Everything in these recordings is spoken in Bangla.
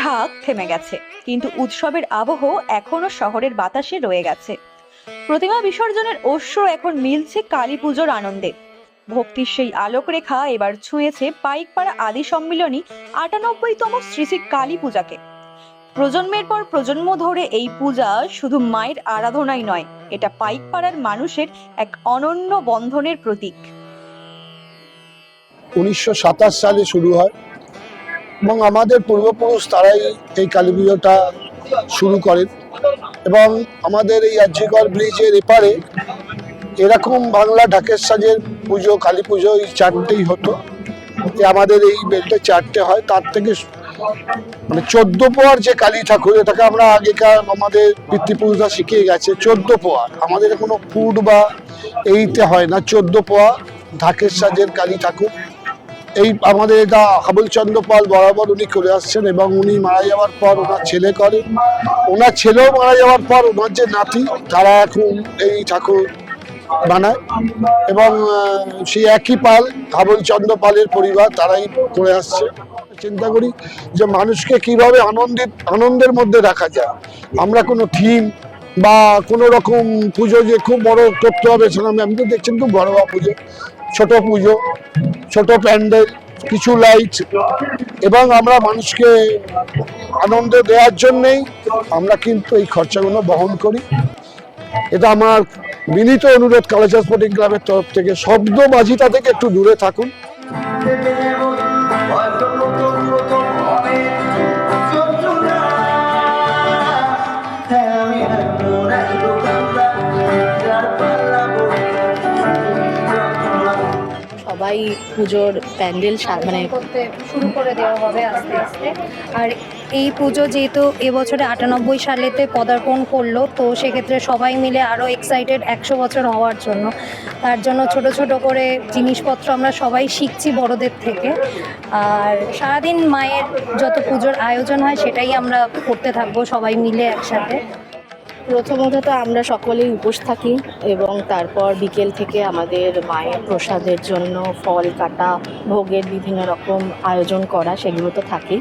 ঢাক থেমে গেছে, কিন্তু উৎসবের আবহ এখনও শহরের বাতাসে রয়ে গেছে। প্রতিমা বিসর্জনের অশ্র এখন মিলছে কালী পুজোর আনন্দে। ভক্তির সেই আলোকরেখা এবার ছুঁয়েছে পাইকপাড়া আদি সম্মিলনী আটানব্বইতম শ্রী শ্রী কালী পূজাকে প্রজন্মের পর প্রজন্ম ধরে এই পূজা শুধু মায়ের আরাধনাই নয়, এটা পাইকপাড়ার মানুষের এক অনন্য বন্ধনের প্রতীক। উনিশশো সাতাশ সালে শুরু হয়। এবং আমাদের পূর্বপুরুষ তারাই এই কালী পুজোটা শুরু করেন। এবং আমাদের এই আর্যিকর ব্রিজের এপারে এরকম বাংলা ঢাকের সাজের পুজো, কালী পুজো এই চারটেই হতো। আমাদের এই বেলটে চারটে হয়, তার থেকে মানে চোদ্দ পোয়ার যে কালী ঠাকুর, এটাকে আমরা আগেকার আমাদের পিতৃপুরুষরা শিখিয়ে গেছে, চোদ্দ পোয়ার। আমাদের কোনো ফুট বা এইতে হয় না, চোদ্দ পোয়া ঢাকের সাজের কালী ঠাকুর। এই আমাদের এটা হাবুলচন্দ্র পাল বরাবর উনি করে আসছেন এবং উনি মারা যাওয়ার পর ওনার ছেলে করে ওনার ছেলেও মারা যাওয়ার পর ওনার যে নাতি, তারা এখন এই ঠাকুর বানায় এবং সেই একই পাল, হাবুলচন্দ্র পালের পরিবার, তারাই করে আসছে। চিন্তা করি যে মানুষকে কীভাবে আনন্দিত, আনন্দের মধ্যে রাখা যায়। আমরা কোনো থিম বা কোনো রকম পুজো যে খুব বড় করতে হবে সেরকম আমি তো দেখছেন খুব ঘরোয়া পুজো, ছোট পুজো। ছোট প্যান্ডেল কিছু লাইট এবং আমরা মানুষকে আনন্দ দেওয়ার জন্যেই আমরা কিন্তু এই খরচাগুলো বহন করি। এটা আমার বিনীত অনুরোধ কালেচার স্পোর্টিং ক্লাবের তরফ থেকে। শব্দবাজিটা থেকে একটু দূরে থাকুন। সবাই পুজোর প্যান্ডেল মানে শুরু করে দেওয়া হবে আস্তে আস্তে। আর এই পুজো যেহেতু এবছরে আটানব্বই সালেতে পদার্পণ করল, তো সেক্ষেত্রে সবাই মিলে আরও এক্সাইটেড একশো বছর হওয়ার জন্য। তার জন্য ছোট ছোট করে জিনিসপত্র আমরা সবাই শিখছি বড়দের থেকে। আর সারাদিন মায়ের যত পুজোর আয়োজন হয়, সেটাই আমরা করতে থাকব সবাই মিলে একসাথে। প্রথমত তো আমরা সকলেই উপোস থাকি এবং তারপর বিকেল থেকে আমাদের মায়ের প্রসাদের জন্য ফল, কাটা, ভোগের বিভিন্ন রকম আয়োজন করা সেগুলো তো থাকেই।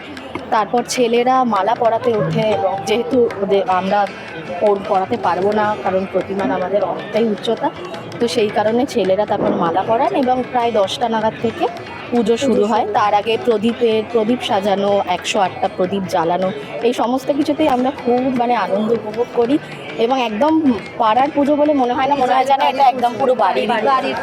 তারপর ছেলেরা মালা পরাতে ওঠে এবং যেহেতু ওদের আমরা ওর পরাতে পারব না কারণ প্রতিমান আমাদের অনেকটাই উচ্চতা, তো সেই কারণে ছেলেরা তারপর মালা পরান এবং প্রায় দশটা নাগাদ থেকে পুজো শুরু হয়। তার আগে প্রদীপের প্রদীপ সাজানো, একশো আটটা প্রদীপ জ্বালানো, এই সমস্ত কিছুতেই আমরা খুব মানে আনন্দ উপভোগ করি এবং একদম পাড়ার পুজো বলে মনে হয় না, মনে হয় যেন এটা একদম পুরো বাড়ি বাড়ির